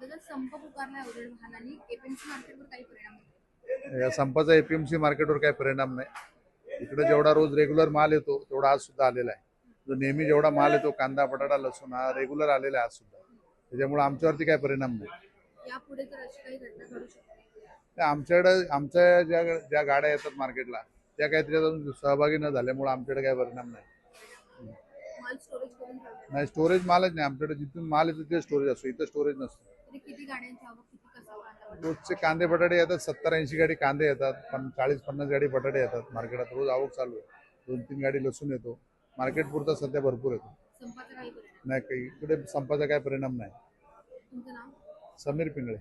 दादा संप वाहनांनी. एपीएमसी मार्केटवर काही परिणाम या संपाचा एपीएमसी मार्केटवर काही परिणाम नाही. इकडे जेवढा रोज रेग्युलर माल येतो तेवढा आज सुद्धा आलेला आहे. जो नेहमी जेवढा माल येतो कांदा बटाटा लसूण हा रेग्युलर आलेला आहे आज सुद्धा. त्याच्यामुळे आमच्यावरती काही परिणाम नाही. यापुढे तर अशी काही घटना घडू शकते तर आमच्याकडे आमच्या ज्या ज्या गाड्या येतात मार्केटला त्या काही त्याच्यात अजून सहभागी न झाल्यामुळे आमच्याकडे काही परिणाम नाही माल स्टोरेज करून ठेवतो नाही स्टोरेज मालच नाही आमच्याकडे. जिथून माल येतो ते स्टोरेज असतो. इथं स्टोरेज नसतं. तरी किती गाड्यांची आवक किती कसा कांदा बटाटा? रोजचे कांदे बटाटे येतात सत्तर ऐंशी गाडी कांदे येतात पण चाळीस पन्नास गाडी बटाटे येतात मार्केटात रोज आवक चालू आहे. दोन तीन गाडी लसूण येतो. मार्केट पुरता सध्या भरपूर येतो. संपाचा काही परिणाम? नाही काही. इकडे संपाचा काही परिणाम नाही. तुमचं नाव? समीर पिंगळे.